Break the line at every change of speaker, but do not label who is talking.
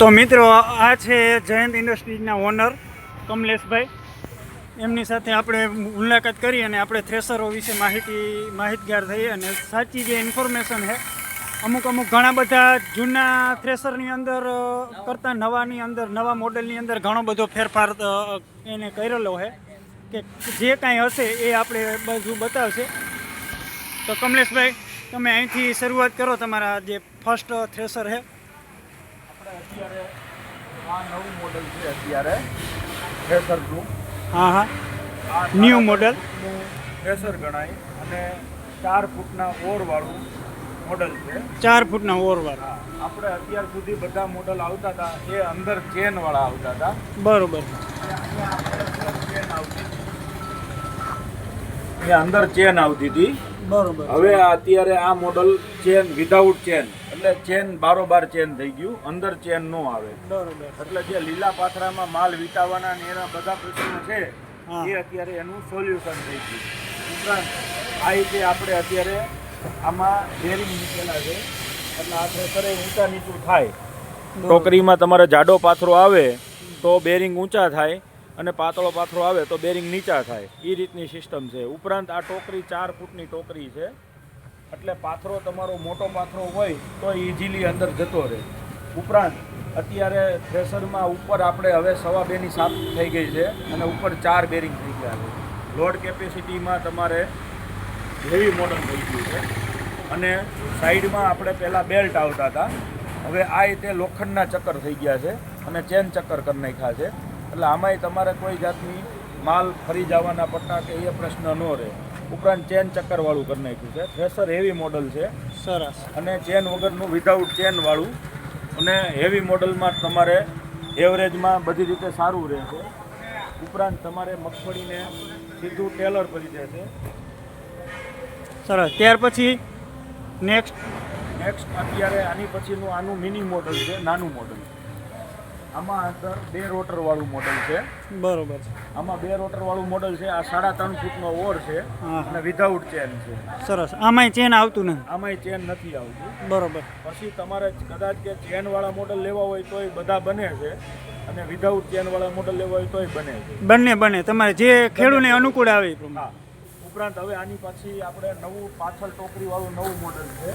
તો મિત્રો, આ છે જયંત ઇન્ડસ્ટ્રીઝના ઓનર કમલેશભાઈ. એમની સાથે આપણે મુલાકાત કરી અને આપણે થ્રેસરો વિશે માહિતી, માહિતગાર થઈ અને સાચી જે ઇન્ફોર્મેશન છે અમુક અમુક ઘણા બધા જૂના થ્રેસરની અંદર કરતાં નવાની અંદર, નવા મોડેલની અંદર ઘણો બધો ફેરફાર એને કરેલો છે કે જે કાંઈ હશે એ આપણે બધું બતાવશે. તો કમલેશભાઈ, તમે અહીંથી શરૂઆત કરો તમારા જે ફર્સ્ટ થ્રેસર છે
અત્યારે આ નવું મોડલ છે અત્યારે થ્રેસરનું
હા હા. New model.
થ્રેસર ગણાય અને ચાર ફૂટના ઓરવાળું મોડલ છે.
ચાર ફૂટના ઓરવાર
આપણે અત્યાર સુધી બધા મોડલ આવતા હતા એ અંદર ચેન વાળા આવતા હતા.
બરોબર.
ચેન આવતી એ અંદર ચેન આવતી હતી.
બરોબર.
હવે અત્યારે આ મોડલ ચેન વિધાઉટ ચેન એટલે ચેન બારોબાર ચેન થઈ ગયું. અંદર ચેન નો આવે. એટલે જે લીલા પાથરામાં માલ વિતાવાના ને એના બધા પ્રશ્નો છે એ અત્યારે એનું સોલ્યુશન થઈ ગયું. ઉપરાંત આ રીતે આપણે અત્યારે આમાં બેરિંગ મૂકેલા છે. એટલે આ થ્રેસરે ઊંચા નીચું થાય. ટોકરીમાં તમારે જાડો પાથરો આવે તો બેરિંગ ઊંચા થાય અને પાતળો પાથરો આવે તો બેરિંગ નીચા થાય. એ રીતની સિસ્ટમ છે. ઉપરાંત આ ટોકરી ચાર ફૂટની ટોકરી છે. એટલે પાથરો તમારો મોટો પાથરો હોય તો ઇઝીલી અંદર જતો રહે. ઉપરાંત, અત્યારે થ્રેસરમાં ઉપર આપણે હવે સવા બેની સાફ થઈ ગઈ છે અને ઉપર ચાર બેરિંગ થઈ ગયા છે. લોડ કેપેસિટીમાં તમારે હેવી મોડલ થઈ ગયું છે. અને સાઈડમાં આપણે પહેલાં બેલ્ટ આવતા હતા. હવે આ રીતે લોખંડના ચક્કર થઈ ગયા છે અને ચેન ચક્કર કરી નાખ્યા છે. એટલે આમાંય તમારે કોઈ જાતની માલ ફરી જવાના પટ્ટા કે એ પ્રશ્ન ન રહે. ઉપરાંત ચેન ચક્કરવાળું કરી નાખ્યું છે. થ્રેસર હેવી મોડલ છે.
સરસ.
અને ચેન વગરનું વિધાઉટ ચેન વાળું. અને હેવી મોડલમાં તમારે એવરેજમાં બધી રીતે સારું રહેશે. ઉપરાંત તમારે મગફળીને સીધું ટેલર કરી છે.
સરસ. ત્યાર પછી નેક્સ્ટ
નેક્સ્ટ અત્યારે આની પછીનું આનું મિની મોડલ છે નાનું મોડલ આમાં અંદર બે રોટર વાળું મોડલ છે.
બરોબર.
આમાં બે રોટર વાળું મોડલ છે. આ સાડા ત્રણ ફૂટનો ઓર છે અને વિધાઉટ ચેન છે.
સરસ. આમાંય ચેન આવતું નથી?
આમાંય ચેન નથી આવતું.
બરોબર.
પછી તમારે કદાચ કે ચેન વાળા મોડલ લેવા હોય તોય બધા બને છે અને વિધાઉટ ચેન વાળા મોડલ લેવા હોય તોય બને છે.
બંને બને. તમારે જે ખેડૂને અનુકૂળ આવે
હા. ઉપરાંત હવે આની પછી આપણે નવું પાછળ ટોકરી વાળું નવું મોડલ છે.